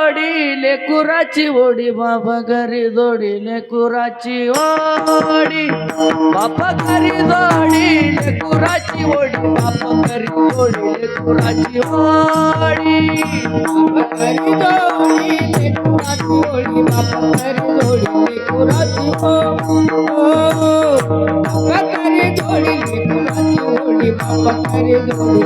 OD लेकुराची OD. बाबा घरी जोडी लेकुराची OD, बापा घरी जोडी लेकुराची ओडी। बापा घरी जोडी लेकुराची ओडी करी जोडी लेकुराची ओढी बापा करी जोडी लेकुराची बापा करी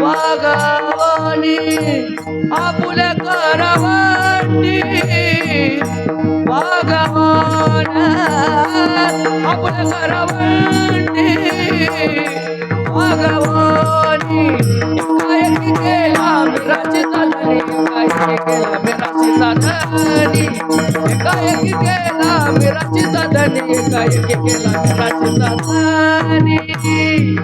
वागवानी आपुले करवांडी वागवान आपुले करवांडी वागवानी काय केला मिराची चालणी काय केला मिराची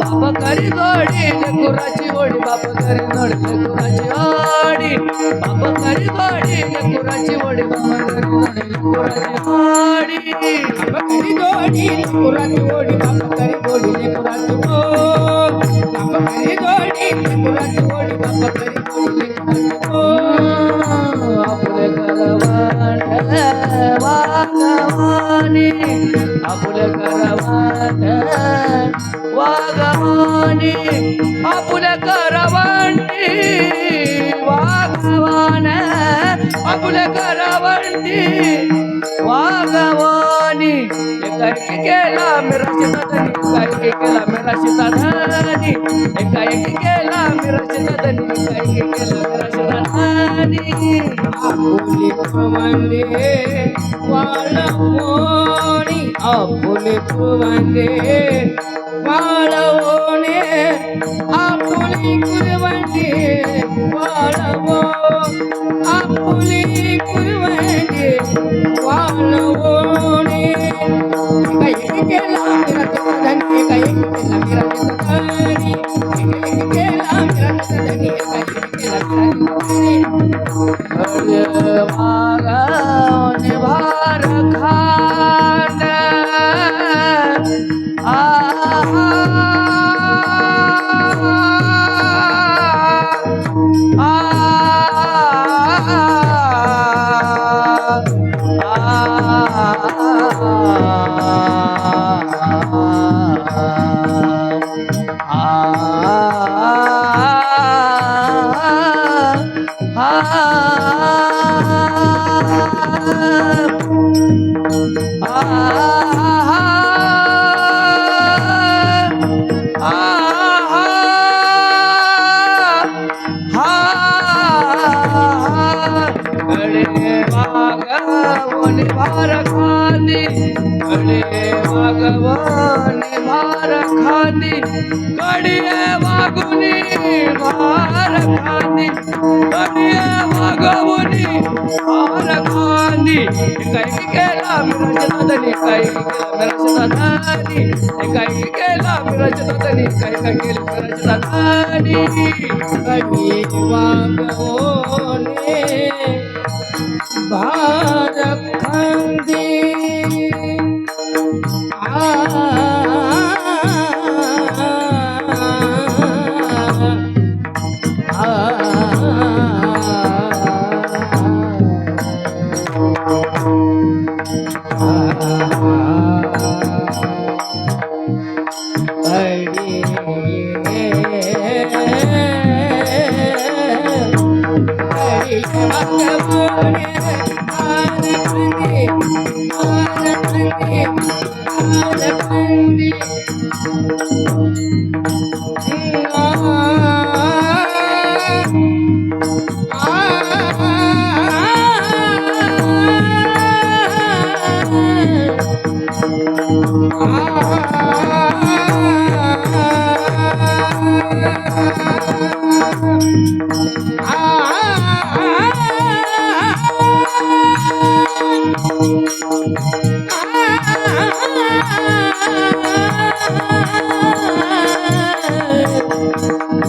बाबा करी जोडी लेकुराची ओढी बाबा करी जोडी लेकुराची ओढी बाबा करी जोडी लेकुराची ओढी बाबा करी जोडी लेकुराची ओढी करी जोडी लेकुराची ओढी बाप करी जोडी लेकुराची वागवानी आपुल्या करवंटी वागवान आपुल्या करवंटी वागवानी एकाएकी केला मिराची साधनी அப்புனி புவனே வாழவோனே அப்புனி குருவனே வாழவோ அப்புனி குருவனே வாழவோனே. கையெல்லாம் இறந்ததனே கையெல்லாம் இறந்ததனே கையெல்லாம் இறந்ததனே கையெல்லாம் இறந்ததனே. भागवने भार खानी गळे भागवने भार खानी गडिये वागुनी भार खानी गडिये वागवनी भार खानी काही केला दादनी काही केला मिराज दादानी काही केला मिराज दादनी काही केलं मिराज दादानी कडी वागवणे भारखंदी Highway.